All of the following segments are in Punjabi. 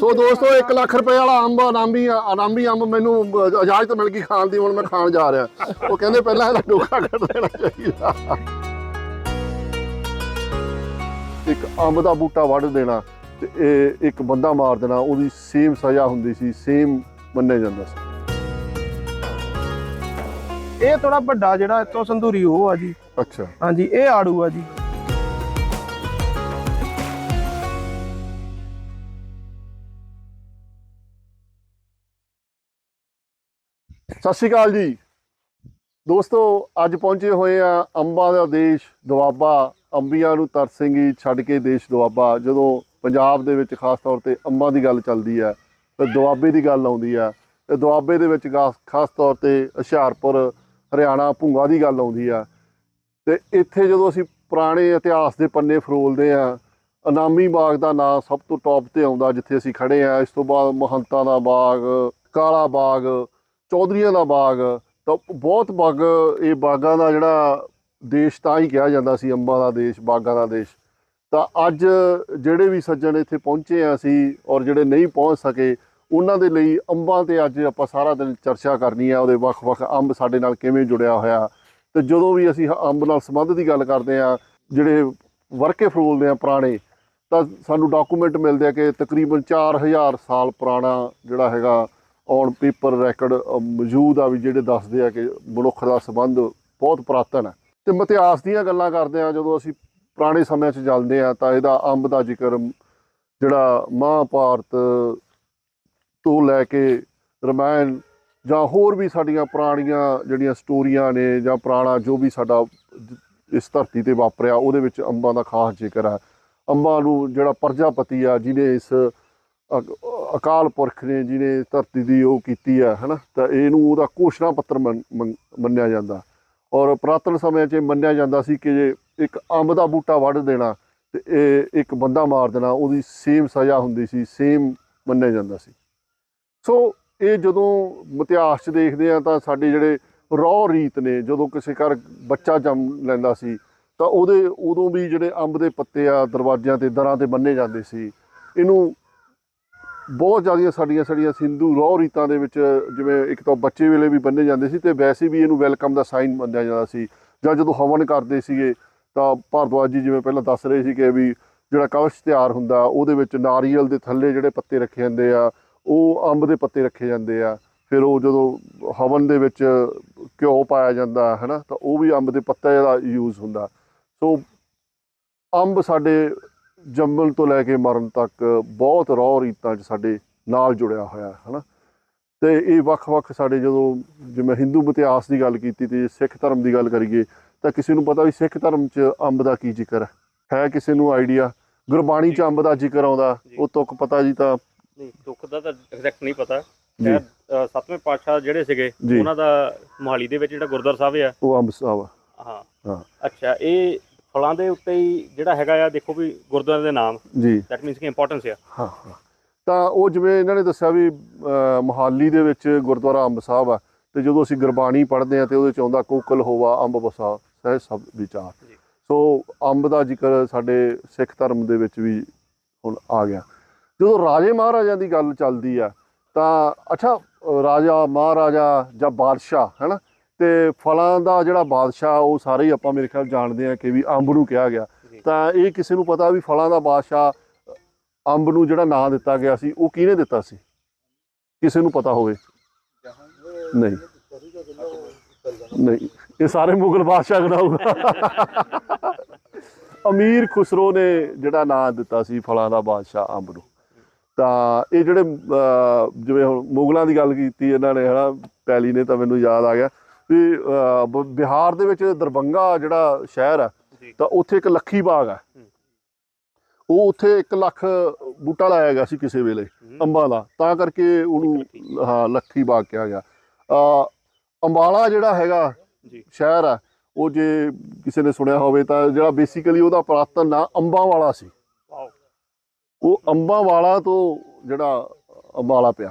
ਸੋ ਦੋਸਤੋ 1 ਲੱਖ ਰੁਪਏ ਵਾਲਾ ਅੰਬ ਅਨਾਮੀ ਅਨਾਮੀ ਅੰਬ ਮੈਨੂੰ ਇਜਾਜ਼ਤ ਮਿਲ ਗਈ ਖਾਣ ਦੀ ਹੁਣ ਮੈਂ ਖਾਣ ਜਾ ਰਿਹਾ। ਉਹ ਕਹਿੰਦੇ ਪਹਿਲਾਂ ਇਹਦਾ ਡੋਕਾ ਕੱਢ ਦੇਣਾ ਚਾਹੀਦਾ। ਇੱਕ ਅੰਬ ਦਾ ਬੂਟਾ ਵੱਢ ਦੇਣਾ ਤੇ ਇਹ ਇੱਕ ਬੰਦਾ ਮਾਰ ਦੇਣਾ ਉਹਦੀ ਸੇਮ ਸਜ਼ਾ ਹੁੰਦੀ ਸੀ ਸੇਮ ਮੰਨਿਆ ਜਾਂਦਾ ਸੀ। ਇਹ ਥੋੜਾ ਵੱਡਾ ਜਿਹੜਾ ਇਤੋਂ ਸੰਧੂਰੀ ਉਹ ਆ ਜੀ। ਅੱਛਾ। ਹਾਂਜੀ ਇਹ ਆੜੂ ਆ ਜੀ। ਸਤਿ ਸ਼੍ਰੀ ਅਕਾਲ ਜੀ। ਦੋਸਤੋ, ਅੱਜ ਪਹੁੰਚੇ ਹੋਏ ਆ ਅੰਬਾਂ ਦਾ ਦੇਸ਼ ਦੁਆਬਾ। ਅੰਬੀਆਂ ਨੂੰ ਤਰਸੇਂਗੀ ਛੱਡ ਕੇ ਦੇਸ਼ ਦੁਆਬਾ। ਜਦੋਂ ਪੰਜਾਬ ਦੇ ਵਿੱਚ ਖਾਸ ਤੌਰ ਤੇ ਅੰਬਾਂ ਦੀ ਗੱਲ ਚੱਲਦੀ ਹੈ ਤੇ ਦੁਆਬੇ ਦੀ ਗੱਲ ਆਉਂਦੀ ਹੈ ਤੇ ਦੁਆਬੇ ਦੇ ਵਿੱਚ ਗਾ- ਖਾਸ ਤੌਰ ਤੇ ਹੁਸ਼ਿਆਰਪੁਰ, ਹਰਿਆਣਾ, ਭੁੰਗਾ ਦੀ ਗੱਲ ਆਉਂਦੀ ਆ। ਤੇ ਇੱਥੇ ਜਦੋਂ ਅਸੀਂ ਪੁਰਾਣੇ ਇਤਿਹਾਸ ਦੇ ਪੰਨੇ ਫਰੋਲਦੇ ਆ, ਅਨਾਮੀ ਬਾਗ ਦਾ ਨਾਂ ਸਭ ਤੋਂ ਟੌਪ ਤੇ ਆਉਂਦਾ ਜਿੱਥੇ ਅਸੀਂ ਖੜੇ ਆ। ਇਸ ਤੋਂ ਬਾਅਦ ਮਹੰਤਾਂ ਦਾ ਬਾਗ, ਕਾਲਾ ਬਾਗ ਚੌਧਰੀਆਂ ਦਾ ਬਾਗ, ਤਾਂ ਬਹੁਤ ਬਾਗ, ਇਹ ਬਾਗਾਂ ਦਾ ਜਿਹੜਾ ਦੇਸ਼ ਤਾਂ ਹੀ ਕਿਹਾ ਜਾਂਦਾ ਸੀ, ਅੰਬਾਂ ਦਾ ਦੇਸ਼, ਬਾਗਾਂ ਦਾ ਦੇਸ਼। ਤਾਂ ਅੱਜ ਜਿਹੜੇ ਵੀ ਸੱਜਣ ਇੱਥੇ ਪਹੁੰਚੇ ਆ ਅਸੀਂ ਔਰ ਜਿਹੜੇ ਨਹੀਂ ਪਹੁੰਚ ਸਕੇ, ਉਹਨਾਂ ਦੇ ਲਈ ਅੰਬਾਂ ਤੇ ਅੱਜ ਆਪਾਂ ਸਾਰਾ ਦਿਨ ਚਰਚਾ ਕਰਨੀ ਆ, ਉਹਦੇ ਵੱਖ-ਵੱਖ ਅੰਬ ਸਾਡੇ ਨਾਲ ਕਿਵੇਂ ਜੁੜਿਆ ਹੋਇਆ। ਤੇ ਜਦੋਂ ਵੀ ਅਸੀਂ ਅੰਬ ਨਾਲ ਸੰਬੰਧ ਦੀ ਗੱਲ ਕਰਦੇ ਆ, ਜਿਹੜੇ ਵਰਕੇ ਫਰੋਲਦੇ ਆ ਪੁਰਾਣੇ, ਤਾਂ ਸਾਨੂੰ ਡਾਕੂਮੈਂਟ ਮਿਲਦੇ ਆ ਕਿ ਤਕਰੀਬਨ 4000 ਸਾਲ ਪੁਰਾਣਾ ਜਿਹੜਾ ਹੈਗਾ ਔਨ ਪੇਪਰ ਰੈਕਡ ਮੌਜੂਦ ਆ ਵੀ ਜਿਹੜੇ ਦੱਸਦੇ ਆ ਕਿ ਮਨੁੱਖ ਦਾ ਸੰਬੰਧ ਬਹੁਤ ਪੁਰਾਤਨ ਹੈ। ਤੇ ਮਿਥਿਹਾਸ ਦੀਆਂ ਗੱਲਾਂ ਕਰਦੇ ਆ, ਜਦੋਂ ਅਸੀਂ ਪੁਰਾਣੇ ਸਮਿਆਂ 'ਚ ਚੱਲਦੇ ਆ, ਤਾਂ ਇਹਦਾ ਅੰਬ ਦਾ ਜ਼ਿਕਰ ਜਿਹੜਾ ਮਹਾਭਾਰਤ ਤੋਂ ਲੈ ਕੇ ਰਮਾਇਣ ਜਾਂ ਹੋਰ ਵੀ ਸਾਡੀਆਂ ਪੁਰਾਣੀਆਂ ਜਿਹੜੀਆਂ ਸਟੋਰੀਆਂ ਨੇ ਜਾਂ ਪੁਰਾਣਾ ਜੋ ਵੀ ਸਾਡਾ ਇਸ ਧਰਤੀ ਤੇ ਵਾਪਰਿਆ, ਉਹਦੇ ਵਿੱਚ ਅੰਬਾਂ ਦਾ ਖਾਸ ਜ਼ਿਕਰ ਹੈ। ਅੰਬਾਂ ਨੂੰ ਜਿਹੜਾ ਪ੍ਰਜਾਪਤੀ ਆ, ਜਿਹਨੇ ਇਸ ਅਕ- ਅਕਾਲ ਪੁਰਖ ਨੇ ਜਿਹਨੇ ਧਰਤੀ ਦੀ ਉਹ ਕੀਤੀ ਆ, ਹਨਾ? ਤਾਂ ਇਹਨੂੰ ਉਹਦਾ ਘੋਸ਼ਣਾ ਪੱਤਰ ਮੰਨ- ਮੰਨਿਆ ਜਾਂਦਾ। ਔਰ ਪੁਰਾਤਨ ਸਮੇਂ 'ਚ ਇਹ ਮੰਨਿਆ ਜਾਂਦਾ ਸੀ ਕਿ ਜੇ ਇੱਕ ਅੰਬ ਦਾ ਬੂਟਾ ਵੱਢ ਦੇਣਾ ਤੇ ਇਹ ਇੱਕ ਬੰਦਾ ਮਾਰ ਦੇਣਾ, ਉਹਦੀ ਸੇਮ ਸਜ਼ਾ ਹੁੰਦੀ ਸੀ, ਸੇਮ ਮੰਨਿਆ ਜਾਂਦਾ ਸੀ। ਸੋ ਇਹ ਜਦੋਂ ਇਤਿਹਾਸ 'ਚ ਦੇਖਦੇ ਆ ਤਾਂ ਸਾਡੇ ਜਿਹੜੇ ਰੌ ਰੀਤ ਨੇ, ਜਦੋਂ ਕਿਸੇ ਘਰ ਬੱਚਾ ਜੰਮ ਲੈਂਦਾ ਸੀ, ਤਾਂ ਉਹਦੇ, ਉਦੋਂ ਵੀ ਜਿਹੜੇ ਅੰਬ ਦੇ ਪੱਤੇ ਆ, ਦਰਵਾਜ਼ਿਆਂ ਤੇ ਦਰਾਂ ਤੇ ਬੰਨੇ ਜਾਂਦੇ ਸੀ। ਇਹਨੂੰ ਬਹੁਤ ਜ਼ਿਆਦੀਆਂ ਸਾਡੀਆਂ ਸਾਡੀਆਂ ਸਿੰਧੂ ਰੋਹ ਰੀਤਾਂ ਦੇ ਵਿੱਚ, ਜਿਵੇਂ ਇੱਕ ਤਾਂ ਬੱਚੇ ਵੇਲੇ ਵੀ ਬੰਨੇ ਜਾਂਦੇ ਸੀ ਤੇ ਵੈਸੇ ਵੀ ਇਹਨੂੰ ਵੈਲਕਮ ਦਾ ਸਾਈਨ ਮੰਨਿਆ ਜਾਂਦਾ ਸੀ। ਜਾਂ ਜਦੋਂ ਹਵਨ ਕਰਦੇ ਸੀਗੇ, ਤਾਂ ਭਾਰਦਵਾਜ ਜੀ ਜਿਵੇਂ ਪਹਿਲਾਂ ਦੱਸ ਰਹੇ ਸੀ ਕਿ ਵੀ ਜਿਹੜਾ ਕਵਚ ਤਿਆਰ ਹੁੰਦਾ, ਉਹਦੇ ਵਿੱਚ ਨਾਰੀਅਲ ਦੇ ਥੱਲੇ ਜਿਹੜੇ ਪੱਤੇ ਰੱਖੇ ਜਾਂਦੇ ਆ, ਉਹ ਅੰਬ ਦੇ ਪੱਤੇ ਰੱਖੇ ਜਾਂਦੇ ਆ। ਫਿਰ ਉਹ ਜਦੋਂ ਹਵਨ ਦੇ ਵਿੱਚ ਘਿਓ ਪਾਇਆ ਜਾਂਦਾ ਹੈ ਨਾ ਤਾਂ ਉਹ ਵੀ ਅੰਬ ਦੇ ਪੱਤੇ ਦਾ ਯੂਜ਼ ਹੁੰਦਾ। ਸੋ ਅੰਬ ਸਾਡੇ ਜੰਮਣ ਤੋਂ ਲੈ ਕੇ ਮਰਨ ਤੱਕ ਬਹੁਤ ਰੌ ਰੀਤਾਂ 'ਚ ਸਾਡੇ ਨਾਲ ਜੁੜਿਆ ਹੋਇਆ ਹੈ ਹਨਾ ਤੇ ਇਹ ਵੱਖ-ਵੱਖ ਸਾਡੇ ਜਦੋਂ ਜਿਵੇਂ ਹਿੰਦੂ ਇਤਿਹਾਸ ਦੀ ਗੱਲ ਕੀਤੀ ਤੇ ਸਿੱਖ ਧਰਮ ਦੀ ਗੱਲ ਕਰੀਏ ਤਾਂ ਕਿਸੇ ਨੂੰ ਪਤਾ ਵੀ ਸਿੱਖ ਧਰਮ 'ਚ ਅੰਬ ਦਾ ਕੀ ਜ਼ਿਕਰ ਹੈ ਹੈ ਕਿਸੇ ਨੂੰ ਆਈਡੀਆ ਗੁਰਬਾਣੀ 'ਚ ਅੰਬ ਦਾ ਜ਼ਿਕਰ ਆਉਂਦਾ ਉਹ ਤੁਕ ਪਤਾ ਜੀ ਤਾਂ ਨਹੀਂ ਦੁੱਖ ਦਾ ਤਾਂ ਐਗਜ਼ੈਕਟ ਨਹੀਂ ਪਤਾ ਜੀ। ਸੱਤਵੇਂ ਪਾਤਸ਼ਾਹ ਜਿਹੜੇ ਸੀਗੇ। ਉਹਨਾਂ ਦਾ ਮੋਹਾਲੀ ਦੇ ਵਿੱਚ ਜਿਹੜਾ ਗੁਰਦੁਆਰਾ ਸਾਹਿਬ ਆ ਉਹ ਅੰਬ ਸਾਹਿਬ ਆ। ਹਾਂ ਹਾਂ। ਅੱਛਾ ਇਹ ਫਲਾਂ ਦੇ ਉੱਤੇ ਹੀ ਜਿਹੜਾ ਹੈਗਾ ਆ ਦੇਖੋ ਵੀ ਗੁਰਦੁਆਰੇ ਦੇ ਨਾਮ। ਜੀ। ਦੈਟ ਮੀਨਸ ਕਿ ਇੰਪੋਰਟੈਂਸ ਆ। ਹਾਂ ਹਾਂ। ਤਾਂ ਉਹ ਜਿਵੇਂ ਇਹਨਾਂ ਨੇ ਦੱਸਿਆ ਵੀ ਅਹ, ਮੋਹਾਲੀ ਦੇ ਵਿੱਚ ਗੁਰਦੁਆਰਾ ਅੰਬ ਸਾਹਿਬ ਆ ਤੇ ਜਦੋਂ ਅਸੀਂ ਗੁਰਬਾਣੀ ਪੜ੍ਹਦੇ ਆ ਤੇ ਉਹਦੇ ਚ ਆਉਂਦਾ ਕੋਕਲ ਹੋਵਾ ਅੰਬ ਬਸਾ ਸਹਿ ਸਭ ਵਿਚਾਰ। ਜੀ। ਸੋ ਅੰਬ ਦਾ ਜ਼ਿਕਰ ਸਾਡੇ ਸਿੱਖ ਧਰਮ ਦੇ ਵਿੱਚ ਵੀ ਹੁਣ ਆ ਗਿਆ। ਜਦੋਂ ਰਾਜੇ ਮਹਾਰਾਜਿਆਂ ਦੀ ਗੱਲ ਚੱਲਦੀ ਆ ਤਾਂ ਅੱਛਾ ਅਹ, ਰਾਜਾ ਮਹਾਰਾਜਾ ਜਾਂ ਬਾਦਸ਼ਾਹ ਹੈਨਾ? ਤੇ ਫਲਾਂ ਦਾ ਜਿਹੜਾ ਬਾਦਸ਼ਾਹ ਉਹ ਸਾਰੇ ਹੀ ਆਪਾਂ ਮੇਰੇ ਖਿਆਲ ਜਾਣਦੇ ਆ ਕਿ ਵੀ ਅੰਬ ਨੂੰ ਕਿਹਾ ਗਿਆ। ਤਾਂ ਇਹ ਕਿਸੇ ਨੂੰ ਪਤਾ ਵੀ ਫਲਾਂ ਦਾ ਬਾਦਸ਼ਾਹ ਅੰਬ ਨੂੰ ਜਿਹੜਾ ਨਾਂ ਦਿੱਤਾ ਗਿਆ ਸੀ ਉਹ ਕਿਹਨੇ ਦਿੱਤਾ ਸੀ? ਕਿਸੇ ਨੂੰ ਪਤਾ ਹੋਵੇ। ਨਹੀਂ। ਨਹੀਂ। ਇਹ ਸਾਰੇ ਮੁਗਲ ਬਾਦਸ਼ਾਹ ਗਣਾਊਗਾ ਅਮੀਰ ਖੁਸਰੋ ਨੇ ਜਿਹੜਾ ਨਾਂ ਦਿੱਤਾ ਸੀ ਫਲਾਂ ਦਾ ਬਾਦਸ਼ਾਹ ਅੰਬ ਨੂੰ। ਤਾਂ ਇਹ ਜਿਹੜੇ ਜਿਵੇਂ ਹੁਣ ਮੁਗਲਾਂ ਦੀ ਗੱਲ ਕੀਤੀ ਇਹਨਾਂ ਨੇ ਹਨਾ ਪੈਲੀ ਨੇ ਤਾਂ ਮੈਨੂੰ ਯਾਦ ਆ ਗਿਆ। ਵੀ ਬਿਹਾਰ ਦੇ ਵਿੱਚ ਦਰਬੰਗਾ ਜਿਹੜਾ ਸ਼ਹਿਰ ਆ ਜੀ। ਤਾਂ ਉੱਥੇ ਇੱਕ ਲੱਖੀ ਬਾਗ ਆ ਉਹ ਉੱਥੇ 1 ਲੱਖ ਬੂਟਾ ਲਾਇਆ ਗਿਆ ਸੀ ਕਿਸੇ ਵੇਲੇ ਅੰਬਾਂ ਦਾ। ਤਾਂ ਕਰਕੇ ਉਹਨੂੰ। ਹਾਂ ਲੱਖੀ ਬਾਗ ਕਿਹਾ ਗਿਆ। ਅ ਅੰਬਾਲਾ ਜਿਹੜਾ ਹੈਗਾ ਸ਼ਹਿਰ ਆ ਉਹ ਜੇ ਕਿਸੇ ਨੇ ਸੁਣਿਆ ਹੋਵੇ ਤਾਂ ਜਿਹੜਾ ਬੇਸਿਕਲੀ ਉਹਦਾ ਪੁਰਾਤਨ ਨਾਂ ਅੰਬਾਂ ਵਾਲਾ ਸੀ ਉਹ ਅੰਬਾਂ ਵਾਲਾ ਤੋਂ ਜਿਹੜਾ ਅੰਬਾਲਾ ਪਿਆ।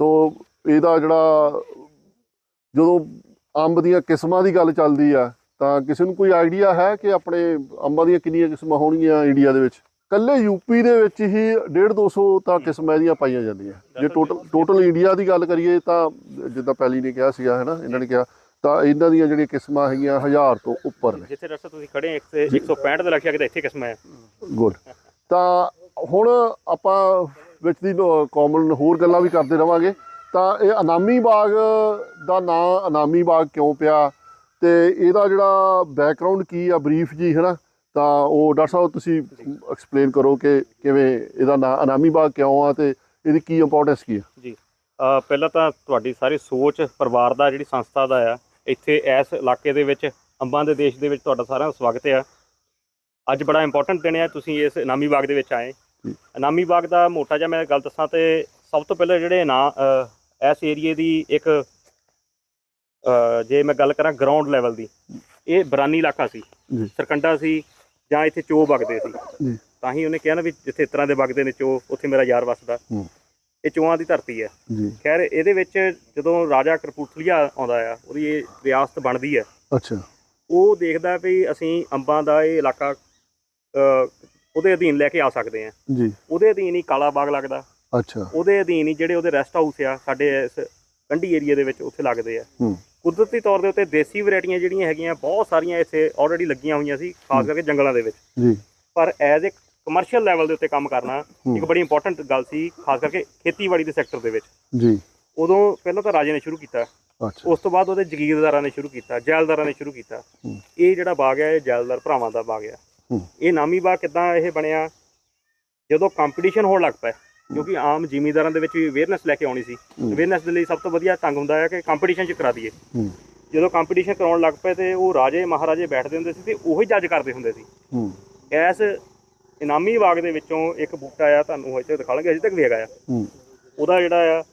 ਸੋ ਇਹਦਾ ਜਿਹੜਾ ਜਦੋਂ ਅੰਬ ਦੀਆਂ ਕਿਸਮਾਂ ਦੀ ਗੱਲ ਚੱਲਦੀ ਆ ਤਾਂ ਕਿਸੇ ਨੂੰ ਕੋਈ ਆਈਡੀਆ ਹੈ ਕਿ ਆਪਣੇ ਅੰਬਾਂ ਦੀਆਂ ਕਿੰਨੀਆਂ ਕਿਸਮਾਂ ਹੋਣਗੀਆਂ ਇੰਡੀਆ ਦੇ ਵਿੱਚ? ਕੱਲੇ ਯੂਪੀ ਦੇ ਵਿੱਚ ਹੀ 1.5 200 ਤਾਂ ਕਿਸਮਾਂ ਦੀਆਂ ਪਾਈਆਂ ਜਾਂਦੀਆਂ। ਜੇ ਟੋਟਲ ਟੋਟਲ ਇੰਡੀਆ ਦੀ ਗੱਲ ਕਰੀਏ ਤਾਂ ਜਿੱਦਾਂ ਪਹਿਲੀ ਨੇ ਕਿਹਾ ਸੀਗਾ ਹੈ ਨਾ ਇਹਨਾਂ ਨੇ ਕਿਹਾ ਤਾਂ ਇਹਨਾਂ ਦੀਆਂ ਜਿਹੜੀਆਂ ਕਿਸਮਾਂ ਹੈਗੀਆਂ ਹਜ਼ਾਰ ਤੋਂ ਉੱਪਰ ਨੇ। ਜਿੱਥੇ ਸਾਹਿਬ ਤੁਸੀਂ ਖੜੇ ਆ, ਇੱਕ ਤੇ 165 ਦੇ ਲੱਖ ਕਿਤੇ ਇੱਥੇ ਕਿਸਮ ਹੈ ਗੁੱਡ। ਤਾਂ ਹੁਣ ਆਪਾਂ ਵਿੱਚ ਦੀ ਕਾਮਨ ਹੋਰ ਗੱਲਾਂ ਵੀ ਕਰਦੇ ਰਵਾਂਗੇ। ਤਾਂ ਇਹ ਅਨਾਮੀ ਬਾਗ ਦਾ ਨਾਂ ਅਨਾਮੀ ਬਾਗ ਕਿਉਂ ਪਿਆ? ਤੇ ਇਹਦਾ ਜਿਹੜਾ ਬੈਕਗ੍ਰਾਉਂਡ ਕੀ ਆ ਬਰੀਫ ਜੀ ਹੈ ਨਾ ਤਾਂ ਉਹ ਡਾਕਟਰ ਸਾਹਿਬ ਤੁਸੀਂ ਐਕਸਪਲੇਨ ਕਰੋ ਕਿ ਕਿਵੇਂ ਇਹਦਾ ਨਾਂ ਅਨਾਮੀ ਬਾਗ ਕਿਉਂ ਆ ਤੇ ਇਹਦੀ ਕੀ ਇੰਪੋਰਟੈਂਸ ਕੀ ਆ? ਜੀ ਪਹਿਲਾਂ ਤਾਂ ਤੁਹਾਡੀ ਸਾਰੀ ਸੋਚ ਪਰਿਵਾਰ ਦਾ ਜਿਹੜੀ ਸੰਸਥਾ ਦਾ ਆ ਇੱਥੇ ਇਸ ਇਲਾਕੇ ਦੇ ਵਿੱਚ ਅੰਬਾਂ ਦੇ ਦੇਸ਼ ਦੇ ਵਿੱਚ ਤੁਹਾਡਾ ਸਾਰਿਆਂ ਦਾ ਸਵਾਗਤ ਹੈ ਅੱਜ ਬੜਾ ਇੰਪੋਰਟੈਂਟ ਦਿਨ ਹੈ ਤੁਸੀਂ ਇਸ ਇਨਾਮੀ ਬਾਗ ਦੇ ਵਿੱਚ ਆਏ। ਜੀ। ਇਨਾਮੀ ਬਾਗ ਦਾ ਮੋਟਾ ਜਿਹਾ ਮੈਂ ਗੱਲ ਦੱਸਾਂ ਤੇ ਸਭ ਤੋਂ ਪਹਿਲਾਂ ਜਿਹੜੇ ਨਾ ਇਸ ਏਰੀਏ ਦੀ ਇੱਕ ਜੇ ਮੈਂ ਗੱਲ ਕਰਾਂ ਗਰਾਊਂਡ ਲੈਵਲ ਦੀ ਇਹ ਬਰਾਨੀ ਇਲਾਕਾ ਸੀ। ਸਰਕੰਡਾ ਸੀ ਜਾਂ ਇੱਥੇ ਚੋ ਵਗਦੇ ਸੀ। ਤਾਂ ਹੀ ਉਹਨੇ ਕਿਹਾ ਨਾ ਵੀ ਜਿੱਥੇ ਇਸ ਤਰ੍ਹਾਂ ਦੇ ਵਗਦੇ ਨੇ ਚੋ ਉੱਥੇ ਮੇਰਾ ਯਾਰ ਵਸਦਾ। ਇਹ ਚੋਆਂ ਦੀ ਧਰਤੀ ਹੈ। ਖੈਰ ਇਹਦੇ ਵਿੱਚ ਜਦੋਂ ਰਾਜਾ ਕਰਪੂਥਲੀਆ ਆਉਂਦਾ ਆ ਉਹਦੀ ਇਹ ਰਿਆਸਤ ਬਣਦੀ ਹੈ। ਅੱਛਾ। ਉਹ ਦੇਖਦਾ ਵੀ ਅਸੀਂ ਅੰਬਾਂ ਦਾ ਇਹ ਇਲਾਕਾ ਉਹਦੇ ਅਧੀਨ ਲੈ ਕੇ ਆ ਸਕਦੇ ਆ ਜੀ। ਉਹਦੇ ਅਧੀਨ ਹੀ ਕਾਲਾ ਬਾਗ ਲੱਗਦਾ। ਅੱਛਾ। ਉਹਦੇ ਅਧੀਨ ਹੀ ਜਿਹੜੇ ਉਹਦੇ ਰੈਸਟ ਹਾਊਸ ਆ ਸਾਡੇ ਇਸ ਕੰਢੀ ਏਰੀਆ ਦੇ ਵਿੱਚ ਉੱਥੇ ਲੱਗਦੇ ਆ। ਕੁਦਰਤੀ ਤੌਰ ਦੇ ਉੱਤੇ ਦੇਸੀ ਵੈਰਾਈਟੀਆਂ ਜਿਹੜੀਆਂ ਹੈਗੀਆਂ ਬਹੁਤ ਸਾਰੀਆਂ ਇੱਥੇ ਆਲਰੇਡੀ ਲੱਗੀਆਂ ਹੋਈਆਂ ਸੀ ਖਾਸ ਕਰਕੇ ਜੰਗਲਾਂ ਦੇ ਵਿੱਚ। ਜੀ। ਪਰ ਐਜ਼ ਇੱਕ ਕਮਰਸ਼ੀਅਲ ਲੈਵਲ ਦੇ ਉੱਤੇ ਕੰਮ ਕਰਨਾ। ਇੱਕ ਬੜੀ ਇੰਪੋਰਟੈਂਟ ਗੱਲ ਸੀ ਖਾਸ ਕਰਕੇ ਖੇਤੀਬਾੜੀ ਦੇ ਸੈਕਟਰ ਦੇ ਵਿੱਚ। ਜੀ। ਉਦੋਂ ਪਹਿਲਾਂ ਤਾਂ ਰਾਜੇ ਨੇ ਸ਼ੁਰੂ ਕੀਤਾ। ਅੱਛਾ। ਉਸ ਤੋਂ ਬਾਅਦ ਉਹਦੇ ਜ਼ਗੀਰਦਾਰਾਂ ਨੇ ਸ਼ੁਰੂ ਕੀਤਾ ਜੈਲਦਾਰਾਂ ਨੇ ਸ਼ੁਰੂ ਕੀਤਾ। ਇਹ ਜਿਹੜਾ ਬਾਗ ਹੈ ਇਹ ਜੈਲਦਾਰ ਭਰਾਵਾਂ ਦਾ ਬਾਗ ਹੂੰ। ਇਹ ਨਾਮੀ ਬਾਗ ਕਿੱਦਾਂ ਇਹ ਬਣਿਆ? ਜਦੋਂ ਕੰਪੀਟੀਸ਼ਨ ਹੋਣ ਲੱਗ ਪਿਆ ਕਿਉਂਕਿ ਆਮ ਜ਼ਿਮੀਂਦਾਰਾਂ ਦੇ ਵਿੱਚ ਵੀ ਅਵੇਅਰਨੈਸ ਲੈ ਕੇ ਆਉਣੀ ਸੀ। ਅਵੇਅਰਨੈਸ ਦੇ ਲਈ ਸਭ ਤੋਂ ਵਧੀਆ ਢੰਗ ਹੁੰਦਾ ਹੈ ਕਿ ਕੰਪੀਟੀਸ਼ਨ ਚ ਕਰਾ ਦਈਏ। ਜਦੋਂ ਕੰਪੀਟੀਸ਼ਨ ਕਰਾਉਣ ਲੱਗ ਪਏ ਤੇ ਉਹ ਰਾਜੇ ਮਹਾਰਾਜੇ ਬੈਠਦੇ ਹੁੰਦੇ ਸੀ ਤੇ ਉਹੀ ਜੱਜ ਕਰਦੇ ਹੁੰਦੇ ਸੀ। ਇਸ ਇਨਾਮੀ ਬਾਗ ਦੇ ਵਿੱਚੋਂ ਇੱਕ ਬੂਟਾ ਆ ਤੁਹਾਨੂੰ ਇੱਥੇ ਦਿਖਾ ਲਾਂਗੇ ਅਜੇ ਤੱਕ ਵੀ ਹੈਗਾ ਆ। ਉਹਦਾ ਜਿਹੜਾ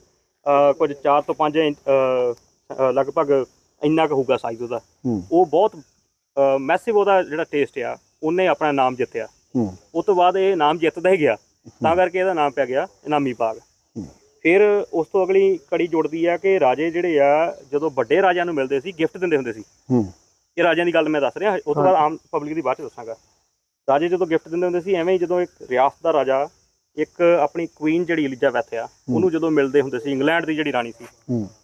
ਆ ਕੁਝ 4 ਤੋਂ 5 ਇੰਚ ਅ, ਅ, ਲਗਭਗ ਇੰਨਾ ਕੁ ਹੋਊਗਾ ਸਾਈਜ਼ ਉਹਦਾ। ਉਹ ਬਹੁਤ ਮੈਸਿਵ ਉਹਦਾ ਜਿਹੜਾ ਟੇਸਟ ਆ ਉਹਨੇ ਆਪਣਾ ਨਾਮ ਜਿੱਤਿਆ। ਹੂੰ। ਉਸ ਤੋਂ ਬਾਅਦ ਇਹ ਨਾਮ ਜਿੱਤਦਾ ਹੀ ਗਿਆ। ਤਾਂ ਕਰਕੇ ਇਹਦਾ ਨਾਮ ਪਿਆ ਗਿਆ ਇਨਾਮੀ ਬਾਗ। ਫਿਰ ਉਸ ਤੋਂ ਅਗਲੀ ਕੜੀ ਜੁੜਦੀ ਆ ਕਿ ਰਾਜੇ ਜਿਹੜੇ ਆ ਜਦੋਂ ਵੱਡੇ ਰਾਜਿਆਂ ਨੂੰ ਮਿਲਦੇ ਸੀ ਗਿਫਟ ਦਿੰਦੇ ਹੁੰਦੇ ਸੀ। ਇਹ ਰਾਜਿਆਂ ਦੀ ਗੱਲ ਮੈਂ ਦੱਸ ਰਿਹਾ ਉਸ ਤੋਂ ਬਾਅਦ ਆਮ ਪਬਲਿਕ ਦੀ ਬਾਅਦ ਚ ਦੱਸਾਂਗਾ। ਰਾਜੇ ਜਦੋਂ ਗਿਫਟ ਦਿੰਦੇ ਹੁੰਦੇ ਸੀ ਐਵੇਂ ਹੀ ਜਦੋਂ ਇੱਕ ਰਿਆਸਤ ਦਾ ਰਾਜਾ ਇੱਕ ਆਪਣੀ ਕੁਈਨ ਜਿਹੜੀ ਐਲਿਜ਼ਾਬੈਥ ਆ ਉਹਨੂੰ ਜਦੋਂ ਮਿਲਦੇ ਹੁੰਦੇ ਸੀ ਇੰਗਲੈਂਡ ਦੀ ਜਿਹੜੀ ਰਾਣੀ ਸੀ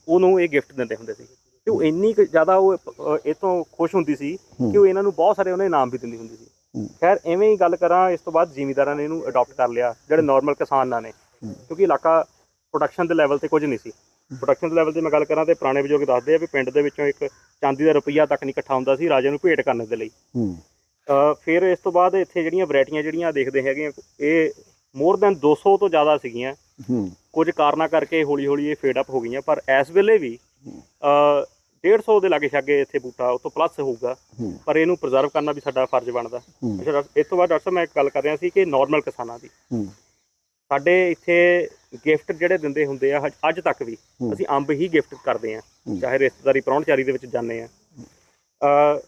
ਉਹਨੂੰ ਇਹ ਗਿਫਟ ਦਿੰਦੇ ਹੁੰਦੇ ਸੀ। ਤੇ ਉਹ ਇੰਨੀ ਕੁ ਜ਼ਿਆਦਾ ਉਹ ਇਹ ਤੋਂ ਖੁਸ਼ ਹੁੰਦੀ ਸੀ ਕਿ ਉਹ ਇਹਨਾਂ ਨੂੰ ਬਹੁਤ ਸਾਰੇ ਉਹਨੇ ਇਨਾਮ ਵੀ ਦਿੰਦੀ ਹੁੰਦੀ ਸੀ। ਖੈਰ ਐਵੇਂ ਹੀ ਗੱਲ ਕਰਾਂ ਇਸ ਤੋਂ ਬਾਅਦ ਜ਼ਿਮੀਂਦਾਰਾਂ ਨੇ ਇਹਨੂੰ ਅਡਾਪਟ ਕਰ ਲਿਆ ਜਿਹੜੇ ਨਾਰਮਲ ਕਿਸਾਨਾਂ ਨੇ। ਕਿਉਂਕਿ ਇਲਾਕਾ ਪ੍ਰੋਡਕਸ਼ਨ ਦੇ ਲੈਵਲ ਤੇ ਕੁਝ ਨਹੀਂ ਸੀ। ਪ੍ਰੋਡਕਸ਼ਨ ਦੇ ਲੈਵਲ ਤੇ ਮੈਂ ਗੱਲ ਕਰਾਂ ਤੇ ਪੁਰਾਣੇ ਬਜ਼ੁਰਗ ਦੱਸਦੇ ਆ ਵੀ ਪਿੰਡ ਦੇ ਵਿੱਚੋਂ ਇੱਕ ਚਾਂਦੀ ਦਾ ਰੁਪਈਆ ਤੱਕ ਨਹੀਂ ਇਕੱਠਾ ਹੁੰਦਾ ਸੀ ਰਾਜੇ ਨੂੰ ਭੇਟ ਕਰਨ ਦੇ ਲਈ। ਫਿਰ ਇਸ ਤੋਂ ਬਾਅਦ ਇੱਥੇ ਜਿਹੜੀਆਂ ਵੈਰਾਈਟੀਆਂ ਜਿਹੜੀਆਂ ਦੇਖਦੇ ਹੈਗੇ ਇਹ ਮੋਰ ਦੈਨ 200 ਤੋਂ ਜ਼ਿਆਦਾ ਸੀਗੀਆਂ। ਕੁਝ ਕਾਰਨਾਂ ਕਰਕੇ ਹੌਲੀ ਹੌਲੀ ਇਹ ਫੇਡ ਅਪ ਹੋ ਗਈਆਂ ਪਰ ਇਸ ਵੇਲੇ ਵੀ 150 ਦੇ ਲਾਗੇ ਛਾਗੇ ਇੱਥੇ ਬੂਟਾ ਉਹ ਤੋਂ ਪਲੱਸ ਹੋਊਗਾ ਪਰ ਇਹਨੂੰ ਪ੍ਰੀਜ਼ਰਵ ਕਰਨਾ ਵੀ ਸਾਡਾ ਫਰਜ਼ ਬਣਦਾ। ਅੱਛਾ ਇਸ ਤੋਂ ਬਾਅਦ ਡਾਕਟਰ ਸਾਹਿਬ ਮੈਂ ਇੱਕ ਗੱਲ ਕਰ ਰਿਹਾ ਸੀ ਕਿ ਨਾਰਮਲ ਕਿਸਾਨਾਂ ਦੀ। ਸਾਡੇ ਇੱਥੇ ਗਿਫਟ ਜਿਹੜੇ ਦਿੰਦੇ ਹੁੰਦੇ ਆ ਅੱਜ ਤੱਕ ਵੀ। ਅਸੀਂ ਅੰਬ ਹੀ ਗਿਫਟ ਕਰਦੇ ਆ। ਚਾਹੇ ਰਿਸ਼ਤੇਦਾਰੀ ਪ੍ਰਾਹੁਣਚਾਰੀ ਦੇ ਵਿੱਚ ਜਾਂਦੇ ਆ। ਅ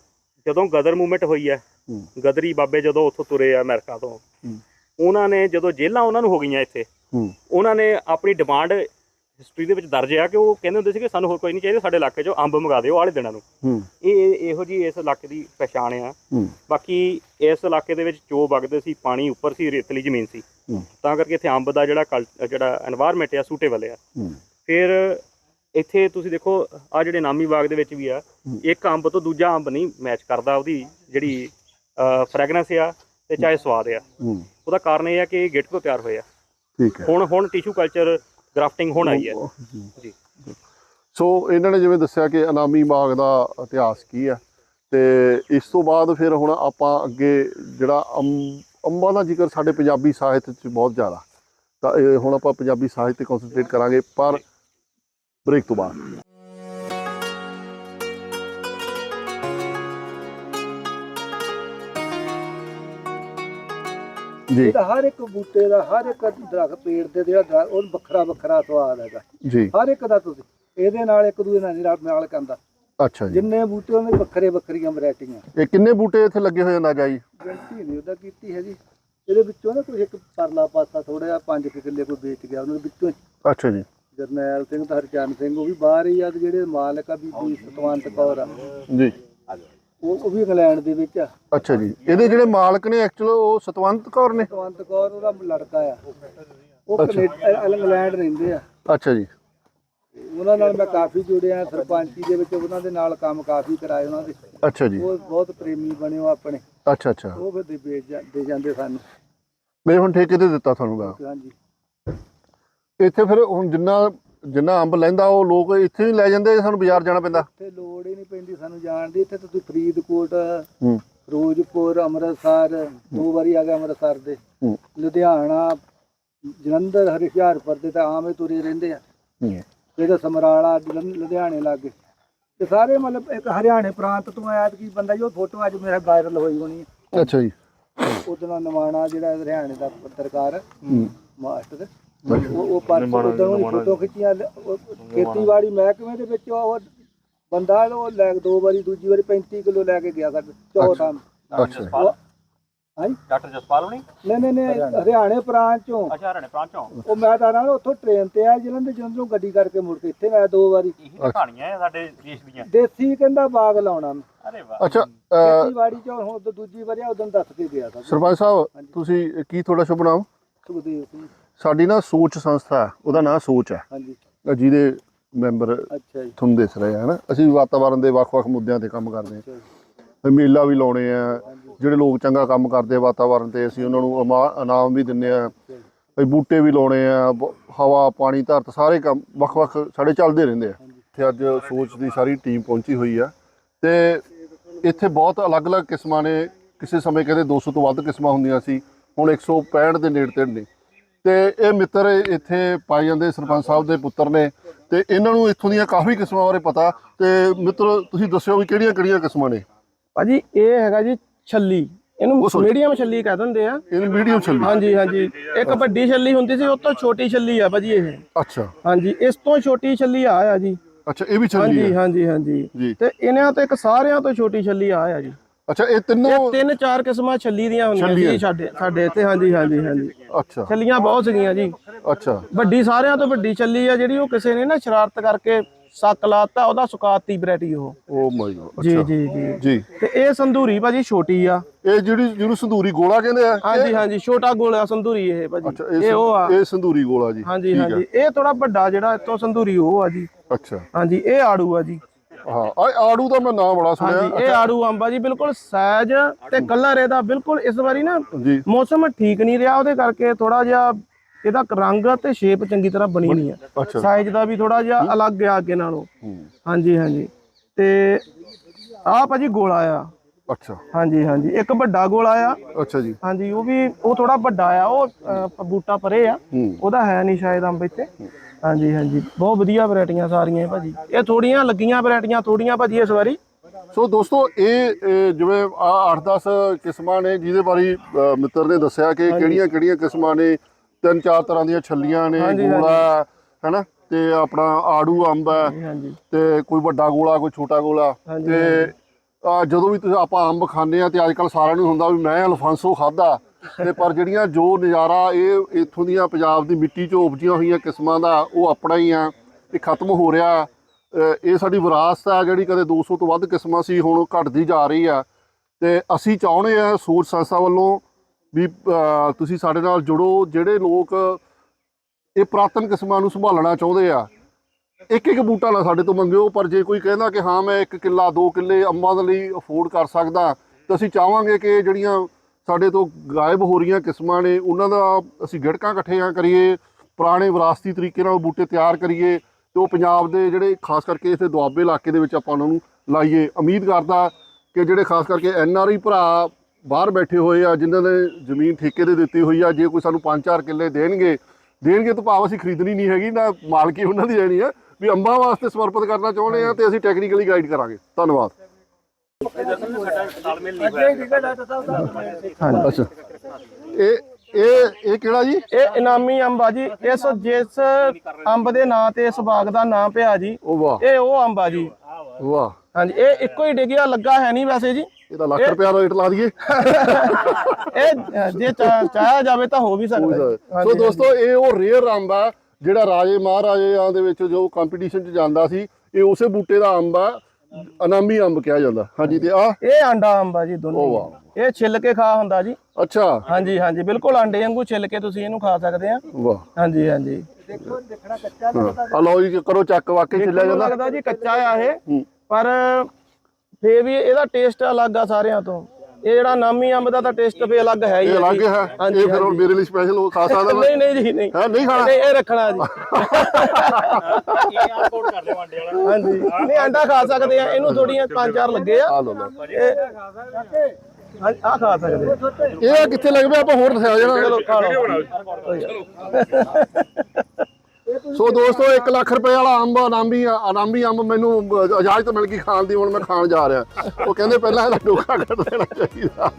ਜਦੋਂ ਗਦਰ ਮੂਵਮੈਂਟ ਹੋਈ ਹੈ। ਗਦਰੀ ਬਾਬੇ ਜਦੋਂ ਉੱਥੋਂ ਤੁਰੇ ਆ ਅਮਰੀਕਾ ਤੋਂ। ਉਹਨਾਂ ਨੇ ਜਦੋਂ ਜੇਲਾਂ ਉਹਨਾਂ ਨੂੰ ਹੋ ਗਈਆਂ ਇੱਥੇ ਉਹਨਾਂ ਨੇ ਆਪਣੀ ਡਿਮਾਂਡ ਹਿਸਟਰੀ ਦੇ ਵਿੱਚ ਦਰਜ ਆ ਕਿ ਉਹ ਕਹਿੰਦੇ ਹੁੰਦੇ ਸੀ ਕਿ ਸਾਨੂੰ ਹੋਰ ਕੋਈ ਨਹੀਂ ਚਾਹੀਦਾ ਸਾਡੇ ਇਲਾਕੇ 'ਚੋਂ ਅੰਬ ਮੰਗਾ ਦਿਓ ਆਲੇ ਦਿਨਾਂ ਨੂੰ। ਇਹ ਇਹੋ ਜੀ ਇਸ ਇਲਾਕੇ ਦੀ ਪਛਾਣ ਆ। ਬਾਕੀ ਇਸ ਇਲਾਕੇ ਦੇ ਵਿੱਚ ਚੋ ਵਗਦੇ ਸੀ ਪਾਣੀ ਉੱਪਰ ਸੀ ਰੇਤਲੀ ਜ਼ਮੀਨ ਸੀ। ਤਾਂ ਕਰਕੇ ਇੱਥੇ ਅੰਬ ਦਾ ਜਿਹੜਾ ਜਿਹੜਾ এনवायरमेंट ਆ ਸੂਟੇਬਲ ਆ। ਫਿਰ ਇੱਥੇ ਤੁਸੀਂ ਦੇਖੋ ਆ ਜਿਹੜੇ ਨਾਮੀ ਬਾਗ ਦੇ ਵਿੱਚ ਵੀ ਆ ਇੱਕ ਅੰਬ ਤੋਂ ਦੂਜਾ ਅੰਬ ਨਹੀਂ ਮੈਚ ਕਰਦਾ ਉਹਦੀ ਜਿਹੜੀ ਫਰੈਗਰੈਂਸ ਆ ਤੇ ਚਾਹੇ ਸਵਾਦ ਆ। ਉਹਦਾ ਕਾਰਨ ਇਹ ਆ ਕਿ ਇਹ ਗਿੱਟ ਤੋਂ ਤਿਆਰ ਹੋਏ ਆ। ਠੀਕ ਹੈ। ਹੁਣ ਹੁਣ ਟਿਸ਼ੂ ਕਲਚਰ ਗ੍ਰਾਫਟਿੰਗ ਹੁਣ ਆਈ ਹੈ। ਜੀ। ਸੋ ਇਹਨਾਂ ਨੇ ਜਿਵੇਂ ਦੱਸਿਆ ਕਿ ਅਨਾਮੀ ਬਾਗ ਦਾ ਇਤਿਹਾਸ ਕੀ ਹੈ ਤੇ ਇਸ ਤੋਂ ਬਾਅਦ ਫਿਰ ਹੁਣ ਆਪਾਂ ਅੱਗੇ ਜਿਹੜਾ ਅੰਬ ਦਾ ਜ਼ਿਕਰ ਸਾਡੇ ਪੰਜਾਬੀ ਸਾਹਿਤ 'ਚ ਬਹੁਤ ਜ਼ਿਆਦਾ। ਤਾਂ ਹੁਣ ਆਪਾਂ ਪੰਜਾਬੀ ਸਾਹਿਤ ਤੇ ਕਨਸੈਂਟਰੇਟ ਕਰਾਂਗੇ ਪਰ ਬ੍ਰੇਕ ਤੋਂ ਬਾਅਦ। ਜੀ। ਇਹਦਾ ਹਰ ਇੱਕ ਬੂਟੇ ਦਾ ਹਰ ਇੱਕ ਦਰਖਤ ਪੇੜ ਦੇ ਜਿਹੜਾ ਦਰਖਤ, ਉਹ ਵੱਖਰਾ ਵੱਖਰਾ ਸਵਾਦ ਹੈਗਾ। ਜੀ। ਹਰ ਇੱਕ ਦਾ ਤੁਸੀਂ ਇਹਦੇ ਨਾਲ ਇੱਕ ਦੂਜੇ ਨਾਲ ਨਾਲ ਨਾਲ ਕੰਦਾ ਅੱਛਾ ਜੀ। ਜਿੰਨੇ ਬੂਟੇ ਉਹਨੇ ਵੱਖਰੇ ਵੱਖਰੀਆਂ ਵੈਰਾਈਟੀਆਂ। ਇਹ ਕਿੰਨੇ ਬੂਟੇ ਇੱਥੇ ਲੱਗੇ ਹੋਏ ਅੰਦਾਜ਼ਾ ਜੀ? ਗਿਣਤੀ ਨਹੀਂ ਉਹਦਾ ਕੀਤੀ ਹੈ ਜੀ ਇਹਦੇ ਵਿੱਚੋਂ ਨਾ ਕੋਈ ਇੱਕ ਪਰਲਾ ਪਾਸਾ ਥੋੜਾ ਜਿਹਾ 5 ਕਿੱਲੇ ਕੋਈ ਵੇਚ ਗਿਆ ਉਹਨਾਂ ਦੇ ਵਿੱਚੋਂ। ਅੱਛਾ ਜੀ। ਜਰਨੈਲ ਸਿੰਘ ਤੇ ਹਰਚੰਦ ਸਿੰਘ ਉਹ ਵੀ ਬਾਹਰ ਹੀ ਆ ਤੇ ਜਿਹੜੇ ਮਾਲਕ ਆ ਬੀਬੀ ਸਤਵੰਤ ਕੌਰ ਆ। ਜੀ। ਉਹ ਉਹ ਵੀ ਇੰਗਲੈਂਡ ਦੇ ਵਿੱਚ ਆ। ਅੱਛਾ ਜੀ। ਇਹਦੇ ਜਿਹੜੇ ਮਾਲਕ ਨੇ ਐਕਚੁਅਲ ਉਹ ਸਤਵੰਤ ਕੌਰ ਨੇ? ਕੁਲਵੰਤ ਕੌਰ ਉਹਦਾ ਲੜਕਾ ਆ। ਉਹ ਕੈਨੇਡਾ ਇੰਗਲੈਂਡ ਰਹਿੰਦੇ ਆ। ਅੱਛਾ ਜੀ। ਉਹਨਾਂ ਨਾਲ ਮੈਂ ਕਾਫੀ ਜੁੜਿਆ ਸਰਪੰਚੀ ਦੇ ਵਿੱਚ ਉਹਨਾਂ ਦੇ ਨਾਲ ਕੰਮ ਕਾਫੀ ਕਰਾਏ ਉਹਨਾਂ ਦੇ। ਅੱਛਾ ਜੀ। ਉਹ ਬਹੁਤ ਪ੍ਰੇਮੀ ਬਣੇ ਉਹ ਆਪਣੇ। ਅੱਛਾ ਅੱਛਾ। ਉਹ ਫਿਰ ਦੇ ਵੇਚ ਜਾਂ- ਦੇ ਜਾਂਦੇ ਸਾਨੂੰ। ਮੈਂ ਹੁਣ ਠੇਕੇ ਤੇ ਦਿੱਤਾ ਤੁਹਾਨੂੰ ਗਾ। ਹਾਂਜੀ। ਇੱਥੇ ਫਿਰ ਹੁਣ ਜਿੰਨਾ ਜਿੰਨਾ ਅੰਬ ਲੈਂਦਾ ਉਹ ਲੋਕ ਇੱਥੇ ਹੀ ਲੈ ਜਾਂਦੇ ਸਾਨੂੰ ਬਾਜ਼ਾਰ ਜਾਣਾ ਪੈਂਦਾ। ਇੱਥੇ ਲੋੜ ਹੀ ਨਹੀਂ ਪੈਂਦੀ ਸਾਨੂੰ ਜਾਣ ਦੀ। ਇੱਥੇ ਤੁਸੀਂ ਫਰੀਦਕੋਟ ਹੂੰ। ਫਿਰੋਜ਼ਪੁਰ ਅੰਮ੍ਰਿਤਸਰ ਦੋ ਵਾਰੀ ਆ ਗਿਆ ਅੰਮ੍ਰਿਤਸਰ ਦੇ। ਹੂੰ। ਲੁਧਿਆਣਾ ਜਲੰਧਰ ਹਰਿਸ਼ਿਆਰਪੁਰ ਦੇ ਤਾਂ ਆਮ ਹੀ ਤੁਰੇ ਰਹਿੰਦੇ ਆ। ਹੂੰ। ਇਹਦਾ ਸਮਰਾਲਾ ਲੁਧਿਆਣੇ ਲਾਗੇ। ਤੇ ਸਾਰੇ ਮਤਲਬ ਇੱਕ ਹਰਿਆਣੇ ਪ੍ਰਾਂਤ ਤੋਂ ਆਇਆ ਕੀ ਬੰਦਾ ਜੀ ਉਹ ਫੋਟੋ ਅੱਜ ਮੇਰਾ ਵਾਇਰਲ ਹੋਈ ਹੋਣੀ ਅੱਛਾ ਜੀ। ਉਹਦਾ ਨਵਾਣਾ ਜਿਹੜਾ ਹਰਿਆਣੇ ਦਾ ਪੱਤਰਕਾਰ ਮਾਸਟਰ। ਉਹ ਉਹ ਪਰਸੋਂ ਉਦੋਂ ਫੋਟੋ ਖਿੱਚੀਆਂ ਲ- ਉਹ ਖੇਤੀਬਾੜੀ ਮਹਿਕਮੇ ਦੇ ਵਿੱਚ ਉਹ ਬੰਦਾ ਉਹ ਲੈ ਦੋ ਵਾਰੀ ਦੂਜੀ ਵਾਰੀ 35 ਕਿਲੋ ਲੈ ਕੇ ਗਿਆ ਸਾਡੇ ਚੌਥਾ ਅੱਛਾ। ਹਾਂਜੀ? ਡਾਕਟਰ ਜਸਪਾਲ ਹੋਣੀ? ਨਹੀਂ ਨਹੀਂ ਨਹੀਂ ਹਰਿਆਣੇ। ਪ੍ਰਾਂਤ ਚੋਂ। ਅੱਛਾ ਹਰਿਆਣੇ ਪ੍ਰਾਂਚੋਂ ਉਹ ਮੈਂ ਤਾਂ ਨਾਲ ਉੱਥੋਂ ਟ੍ਰੇਨ ਤੇ ਆ ਜਲੰਧਰ ਜਲੰਧਰੋਂ ਗੱਡੀ ਕਰਕੇ ਮੁੜ ਕੇ ਇੱਥੇ ਆਇਆ ਦੋ ਵਾਰੀ। ਇਹੀ ਕਹਾਣੀਆਂ ਹੈ ਸਾਡੇ ਦੇਸ਼ ਦੀਆਂ। ਦੇਸੀ ਕਹਿੰਦਾ ਬਾਗ ਲਾਉਣਾ ਮੈਂ। ਅਰੇ ਵਾਹ। ਅੱਛਾ ਖੇਤੀਬਾੜੀ ਚੋਂ ਹੁਣ ਦੂਜੀ ਵਾਰੀ ਆ ਉਦੋਂ ਦੱਸ ਕੇ ਗਿਆ ਸੀ ਸਰਪੰਚ ਸਾਹਿਬ ਤੁਸੀਂ ਕੀ ਤੁਹਾਡਾ ਸ਼ੁਭ ਨਾਮ? ਸੁਖਦੇਵ ਸਿੰਘ। ਸਾਡੀ ਨਾ ਸੋਚ ਸੰਸਥਾ ਹੈ, ਉਹਦਾ ਨਾਮ ਸੋਚ ਹੈ। ਹਾਂਜੀ। ਅਹ ਜਿਹਦੇ ਮੈਂਬਰ ਅੱਛਾ ਜੀ। ਤੁਹਾਨੂੰ ਦਿਸ ਰਹੇ ਹਨਾ? ਅਸੀਂ ਵਾਤਾਵਰਣ ਦੇ ਵੱਖ-ਵੱਖ ਮੁੱਦਿਆਂ ਤੇ ਕੰਮ ਕਰਦੇ ਅੱਛਾ ਜੀ। ਹਾਂ ਮੇਲਾ ਵੀ ਲਾਉਣੇ ਆ ਜਿਹੜੇ ਲੋਕ ਚੰਗਾ ਕੰਮ ਕਰਦੇ ਆ ਵਾਤਾਵਰਣ ਤੇ ਅਸੀਂ ਉਹਨਾਂ ਨੂੰ ਇਮਾ- ਇਨਾਮ ਵੀ ਦਿੰਨੇ ਆ ਵੀ ਬੂਟੇ ਵੀ ਲਾਉਣੇ ਆ ਬ- ਹਵਾ ਪਾਣੀ ਧਰਤ ਸਾਰੇ ਕੰਮ ਵੱਖ-ਵੱਖ ਸਾਡੇ ਚੱਲਦੇ ਰਹਿੰਦੇ ਆ। ਇੱਥੇ ਅੱਜ ਸੋਚ ਦੀ ਸਾਰੀ ਟੀਮ ਪਹੁੰਚੀ ਹੋਈ ਆ। ਤੇ ਇੱਥੇ ਬਹੁਤ ਅਲੱਗ-ਅਲੱਗ ਕਿਸਮਾਂ ਨੇ। ਕਿਸੇ ਸਮੇਂ ਕਹਿੰਦੇ 200 ਤੋਂ ਵੱਧ ਕਿਸਮਾਂ ਹੁੰਦੀਆਂ ਸੀ ਹੁਣ 165 ਦੇ ਨੇੜੇ ਤੇੜੇ ਨੇ। ਤੇ ਇਹ ਮਿੱਤਰ ਇੱਥੇ ਪਾਏ ਜਾਂਦੇ ਸਰਪੰਚ ਸਾਹਿਬ ਦੇ ਪੁੱਤਰ ਨੇ ਤੇ ਇਹਨਾਂ ਨੂੰ ਇੱਥੋਂ ਦੀਆਂ ਕਾਫੀ ਕਿਸਮਾਂ ਬਾਰੇ ਪਤਾ ਤੇ ਮਿੱਤਰ ਤੁਸੀਂ ਦੱਸਿਓ ਵੀ ਕਿਹੜੀਆਂ-ਕਿਹੜੀਆਂ ਕਿਸਮਾਂ ਨੇ? ਭਾਜੀ ਇਹ ਹੈਗਾ ਜੀ ਛੱਲੀ। ਇਹਨੂੰ। ਮੀਡੀਅਮ ਛੱਲੀ ਕਹਿ ਦਿੰਦੇ ਆ। ਇਹਨੂੰ ਮੀਡੀਅਮ ਚੱਲੀ ਹਾਂਜੀ ਹਾਂਜੀ। ਇੱਕ ਵੱਡੀ ਛੱਲੀ ਹੁੰਦੀ ਸੀ ਉਹ ਤੋਂ ਛੋਟੀ ਛੱਲੀ ਆ ਭਾਜੀ ਇਹ। ਅੱਛਾ। ਹਾਂਜੀ ਇਸ ਤੋਂ ਛੋਟੀ ਛੱਲੀ ਆ ਆ ਜੀ। ਅੱਛਾ ਇਹ ਵੀ ਚੱਲੀ ਹਾਂਜੀ ਹਾਂਜੀ ਹਾਂਜੀ। ਤੇ ਇਹਨਾਂ ਤੋਂ ਇੱਕ ਸਾਰਿਆਂ ਤੋਂ ਛੋਟੀ ਛੱਲੀ ਆ ਆ ਜੀ। ਅੱਛਾ ਇਹ ਇਹ ਤਿੰਨੋਂ ਤਿੰਨ ਚਾਰ ਕਿਸਮਾਂ ਛੱਲੀ ਦੀਆਂ ਹੁੰਦੀਆਂ। ਜੀ ਸਾਡੇ ਸਾਡੇ ਇੱਥੇ ਹਾਂਜੀ ਹਾਂਜੀ ਹਾਂਜੀ। ਅੱਛਾ। ਛੱਲੀਆਂ ਬਹੁਤ ਸੀਗੀਆਂ ਜੀ। ਅੱਛਾ। ਵੱਡੀ ਸਾਰਿਆਂ ਤੋਂ ਵੱਡੀ ਛੱਲੀ ਆ ਜਿਹੜੀ ਉਹ ਕਿਸੇ ਨੇ ਨਾ ਸ਼ਰਾਰਤ ਕਰਕੇ ਸੱਕ ਲਾਤਾ ਉਹਦਾ ਸੁਕਾਤੀ ਵੈਰਾਈਟੀ ਉਹ। ਓ ਮਾਈ ਗॉड ਜੀ ਜੀ ਜੀ। ਜੀ। ਤੇ ਇਹ ਸੰਧੂਰੀ ਭਾਜੀ ਛੋਟੀ ਆ। ਇਹ ਜਿਹੜੀ ਜਿਹਨੂੰ ਸੰਧੂਰੀ ਗੋਲਾ ਕਹਿੰਦੇ ਆ ਹਾਂਜੀ ਹਾਂਜੀ ਛੋਟਾ ਗੋਲਾ ਸੰਧੂਰੀ ਇਹ ਭਾਜੀ। ਇਹ ਉਹ ਆ। ਇਹ ਸੰਧੂਰੀ ਗੋਲਾ ਜੀ। ਹਾਂਜੀ ਠੀਕ ਹਾਂਜੀ। ਇਹ ਥੋੜਾ ਵੱਡਾ ਜਿਹੜਾ ਇਤੋਂ ਸੰਧੂਰੀ ਉਹ ਆ ਜੀ। ਅੱਛਾ। ਹਾਂਜੀ ਇਹ ਆੜੂ ਆ ਜੀ। ਹਾਂ ਆ ਆੜੂ ਦਾ ਮੈਂ ਨਾਮ ਬੜਾ ਸੁਣਿਆ। ਹਾਂਜੀ ਇਹ ਆੜੂ ਅੰਬਾ ਜੀ ਬਿਲਕੁਲ ਸਾਈਜ਼ ਤੇ ਕਲਰ ਇਹਦਾ ਬਿਲਕੁਲ ਇਸ ਵਾਰੀ ਨਾ ਜੀ। ਮੌਸਮ ਠੀਕ ਨਹੀਂ ਰਿਹਾ ਉਹਦੇ ਕਰਕੇ ਥੋੜਾ ਜਿਹਾ ਇਹਦਾ ਰੰਗ ਤੇ ਸ਼ੇਪ ਚੰਗੀ ਤਰ੍ਹਾਂ ਬਣੀ ਨਹੀਂ ਆ ਅੱਛਾ। ਸਾਈਜ਼ ਦਾ ਵੀ ਥੋੜਾ ਜਿਹਾ ਅਲੱਗ ਆ ਅੱਗੇ ਨਾਲੋਂ। ਹੂੰ, ਹਾਂਜੀ ਹਾਂਜੀ। ਤੇ ਆਹ ਭਾਜੀ ਗੋਲਾ ਆ ਅੱਛਾ। ਹਾਂਜੀ ਹਾਂਜੀ। ਇੱਕ ਵੱਡਾ ਗੋਲਾ ਆ ਅੱਛਾ ਜੀ। ਹਾਂਜੀ ਉਹ ਵੀ ਉਹ ਥੋੜਾ ਵੱਡਾ ਆ ਉਹ ਅਹ, ਬੂਟਾ ਪਰੇ ਆ। ਹੂੰ। ਉਹਦਾ ਹੈ ਨਹੀਂ ਸ਼ਾਇਦ ਅੰਬ ਇੱਥੇ। ਹਾਂਜੀ ਹਾਂਜੀ। ਬਹੁਤ ਵਧੀਆ ਵੈਰਾਈਟੀਆਂ ਸਾਰੀਆਂ ਇਹ ਭਾਜੀ। ਇਹ ਥੋੜੀਆਂ ਲੱਗੀਆਂ ਵੈਰਾਈਟੀਆਂ ਥੋੜੀਆਂ ਭਾਜੀ ਇਸ ਵਾਰੀ। ਸੋ ਦੋਸਤੋ ਇਹ ਇਹ ਜਿਵੇਂ ਆ 8-10 ਕਿਸਮਾਂ ਨੇ ਜਿਹਦੇ ਬਾਰੇ ਅ, ਮਿੱਤਰ ਨੇ ਦੱਸਿਆ ਕਿ ਕਿਹੜੀਆਂ-ਕਿਹੜੀਆਂ ਕਿਸਮਾਂ ਨੇ ਤਿੰਨ ਚਾਰ ਤਰ੍ਹਾਂ ਦੀਆਂ ਛੱਲੀਆਂ ਨੇ ਹਾਂਜੀ, ਗੋਲਾ ਹੈਨਾ? ਤੇ ਆਪਣਾ ਆੜੂ ਅੰਬ ਹੈ ਹਾਂਜੀ ਤੇ ਕੋਈ ਵੱਡਾ ਗੋਲਾ ਕੋਈ ਛੋਟਾ ਗੋਲਾ। ਹਾਂਜੀ, ਤੇ ਆ ਜਦੋਂ ਵੀ ਤੁਸੀਂ ਆਪਾਂ ਅੰਬ ਖਾਂਦੇ ਆ ਤੇ ਅੱਜ ਕੱਲ ਸਾਰਿਆਂ ਨੂੰ ਹੁੰਦਾ ਵੀ ਮੈਂ ਅਲਫਾਂਸੋ ਖਾਦਾ ਤੇ ਪਰ ਜਿਹੜੀਆਂ ਜੋ ਨਜ਼ਾਰਾ ਇਹ ਇੱਥੋਂ ਦੀਆਂ ਪੰਜਾਬ ਦੀ ਮਿੱਟੀ 'ਚੋਂ ਉਪਜੀਆਂ ਹੋਈਆਂ ਕਿਸਮਾਂ ਦਾ, ਉਹ ਆਪਣਾ ਹੀ ਆ। ਇਹ ਖਤਮ ਹੋ ਰਿਹਾ। ਇਹ ਸਾਡੀ ਵਿਰਾਸਤ ਆ ਜਿਹੜੀ ਕਦੇ 200 ਤੋਂ ਵੱਧ ਕਿਸਮਾਂ ਸੀ, ਹੁਣ ਉਹ ਘਟਦੀ ਜਾ ਰਹੀ ਆ। ਤੇ ਅਸੀਂ ਚਾਹੁੰਦੇ ਆ ਸੂਰ ਸੰਸਥਾ ਵੱਲੋਂ ਵੀ ਤੁਸੀਂ ਸਾਡੇ ਨਾਲ ਜੁੜੋ, ਜਿਹੜੇ ਲੋਕ ਇਹ ਪੁਰਾਤਨ ਕਿਸਮਾਂ ਨੂੰ ਸੰਭਾਲਣਾ ਚਾਹੁੰਦੇ ਆ। ਇੱਕ ਇੱਕ ਬੂਟਾ ਨਾ ਸਾਡੇ ਤੋਂ ਮੰਗਿਓ, ਪਰ ਜੇ ਕੋਈ ਕਹਿੰਦਾ ਕਿ ਹਾਂ, ਮੈਂ ਇੱਕ ਕਿੱਲਾ, ਦੋ ਕਿੱਲੇ ਅੰਬਾਂ ਦੇ ਲਈ ਅਫੋਰਡ ਕਰ ਸਕਦਾ, ਤਾਂ ਅਸੀਂ ਚਾਹਾਂਗੇ ਕਿ ਜਿਹੜੀਆਂ ਸਾਡੇ ਤੋਂ ਗਾਇਬ ਹੋ ਰਹੀਆਂ ਕਿਸਮਾਂ ਨੇ, ਉਹਨਾਂ ਦਾ ਅਸੀਂ ਗਿੜਕਾਂ ਇਕੱਠੀਆਂ ਕਰੀਏ, ਪੁਰਾਣੇ ਵਿਰਾਸਤੀ ਤਰੀਕੇ ਨਾਲ ਬੂਟੇ ਤਿਆਰ ਕਰੀਏ ਤੇ ਉਹ ਪੰਜਾਬ ਦੇ ਜਿਹੜੇ ਖਾਸ ਕਰਕੇ ਇਥੇ ਦੁਆਬੇ ਇਲਾਕੇ ਦੇ ਵਿੱਚ ਆਪਾਂ ਉਹਨਾਂ ਨੂੰ ਲਾਈਏ। ਉਮੀਦ ਕਰਦਾ ਕਿ ਜਿਹੜੇ ਖਾਸ ਕਰਕੇ ਐਨ ਆਰ ਆਈ ਭਰਾ ਬਾਹਰ ਬੈਠੇ ਹੋਏ ਆ, ਜਿਨ੍ਹਾਂ ਨੇ ਜ਼ਮੀਨ ਠੇਕੇ ਤੇ ਦਿੱਤੀ ਹੋਈ ਆ, ਜੇ ਕੋਈ ਸਾਨੂੰ 5-4 ਕਿੱਲੇ ਦੇਣਗੇ ਦੇਣਗੇ ਤਾਂ ਭਾਵ ਅਸੀਂ ਖਰੀਦਣੀ ਨਹੀਂ ਹੈਗੀ, ਨਾ ਮਾਲਕੀ ਉਹਨਾਂ ਦੀ ਲੈਣੀ ਆ, ਵੀ ਅੰਬਾਂ ਵਾਸਤੇ ਸਮਰਪਿਤ ਕਰਨਾ ਚਾਹੁੰਦੇ ਆ ਤੇ ਅਸੀਂ ਟੈਕਨੀਕਲੀ ਗਾਈਡ ਕਰਾਂਗੇ। ਧੰਨਵਾਦ। ਅੱਛਾ ਇਹ ਇਹ ਇਹ ਕਿਹੜਾ ਜੀ? ਇਹ ਇਨਾਮੀ ਅੰਬ ਆ ਜੀ। ਇਸ ਜਿਸ ਅੰਬ ਦੇ ਨਾਂ ਤੇ ਇਸ ਬਾਗ ਦਾ ਨਾਂ ਪਿਆ ਜੀ। ਉਹ ਵਾਹ। ਇਹ ਉਹ ਅੰਬ ਆ ਜੀ। ਵਾਹ। ਹਾਂਜੀ ਇਹ ਇੱਕੋ ਹੀ ਡਿੱਗਿਆ ਲੱਗਾ ਹੈ ਨਹੀਂ ਵੈਸੇ ਜੀ। ਇਹਦਾ ਲੱਖ ਰੁਪਿਆ ਰੇਟ ਲਾ ਦਈਏ। ਇਹ ਜੇ ਚਾਹਿਆ ਜਾਵੇ ਤਾਂ ਹੋ ਵੀ ਸਕਦਾ। ਸੋ ਦੋਸਤੋ ਇਹ ਉਹ ਰੇਅਰ ਅੰਬ ਆ ਜਿਹੜਾ ਰਾਜੇ ਮਹਾਰਾਜਿਆਂ ਦੇ ਵਿੱਚ ਜੋ ਕੰਪੀਟੀਸ਼ਨ 'ਚ ਜਾਂਦਾ ਸੀ ਇਹ ਉਸੇ ਬੂਟੇ ਦਾ ਅੰਬ ਆ। ਅਨਾਮੀ ਅੰਬ ਕਿਹਾ ਜਾਂਦਾ। ਹਾਂਜੀ ਤੇ ਆ? ਇਹ ਆਂਡਾ ਅੰਬ ਆ ਜੀ ਦੋਨੋਂ ਵਾਹ। ਇਹ ਛਿੱਲ ਕੇ ਖਾ ਹੁੰਦਾ ਜੀ। ਅੱਛਾ। ਹਾਂਜੀ ਹਾਂਜੀ ਬਿਲਕੁਲ ਆਂਡੇ ਵਾਂਗੂ ਛਿੱਲ ਕੇ ਤੁਸੀਂ ਇਹਨੂੰ ਖਾ ਸਕਦੇ ਆ। ਵਾਹ। ਹਾਂਜੀ ਹਾਂਜੀ। ਦੇਖੋ ਦੇਖਣਾ ਕੱਚਾ ਹਾਂ। ਆ ਲਓ ਜੀ ਕਰੋ ਚੱਕ ਵਾਕਈ ਚੱਲਿਆ ਮੈਨੂੰ ਜਾਂਦਾ। ਲੱਗਦਾ ਜੀ ਕੱਚਾ ਆ ਇਹ। ਪਰ ਫੇ ਵੀ ਇਹਦਾ ਟੇਸਟ ਅਲੱਗ ਆ ਸਾਰਿਆਂ ਤੋਂ। ਇਹ ਜਿਹੜਾ ਨਾਮੀ ਅੰਬ ਦਾ ਤਾਂ ਟੇਸਟ ਫੇ ਅਲੱਗ ਹੈ ਹੀ ਇਹ ਅਲੱਗ। ਹੈ। ਹਾਂਜੀ, ਇਹ ਫਿਰ ਮੇਰੇ ਲਈ ਸਪੈਸ਼ਲ ਹੋ ਖਾ ਸਕਦਾ ਨਹੀਂ ਨਹੀਂ ਜੀ ਨਹੀਂ। ਹੈ ਨਹੀਂ ਖਾਣਾ? ਨਹੀਂ ਇਹ ਰੱਖਣਾ ਜੀ। ਇਹ ਆ ਕੋਡ ਕਰ ਲਿਓ ਆਂਡੇ ਵਾਲਾ। ਹਾਂਜੀ। ਨਹੀਂ ਅੰਡਾ ਖਾ ਸਕਦੇ ਆ। ਇਹਨੂੰ ਥੋੜੀਆਂ ਪੰਜ ਚਾਰ ਲੱਗੇ ਆ। ਆ ਆ ਖਾ ਸਕਦੇ। ਇਹ ਕਿੱਥੇ ਲੱਗ ਪਿਆ? ਆਪਾਂ ਹੋਰ ਦਿਖਾਇਆ ਜਾਣਾ ਚਲੋ ਖਾ ਲਓ। ਸੋ ਦੋਸਤੋ 1 ਲੱਖ ਰੁਪਏ ਵਾਲਾ ਅੰਬ ਅਨਾਮੀ ਅਨਾਮੀ ਅੰਬ ਮੈਨੂੰ ਇਜਾਜ਼ਤ ਮਿਲ ਗਈ ਖਾਣ ਦੀ ਹੁਣ ਮੈਂ ਖਾਣ ਜਾ ਰਿਹਾ। ਉਹ ਕਹਿੰਦੇ ਪਹਿਲਾਂ ਇਹਦਾ ਡੋਕਾ ਕੱਢ ਦੇਣਾ ਚਾਹੀਦਾ।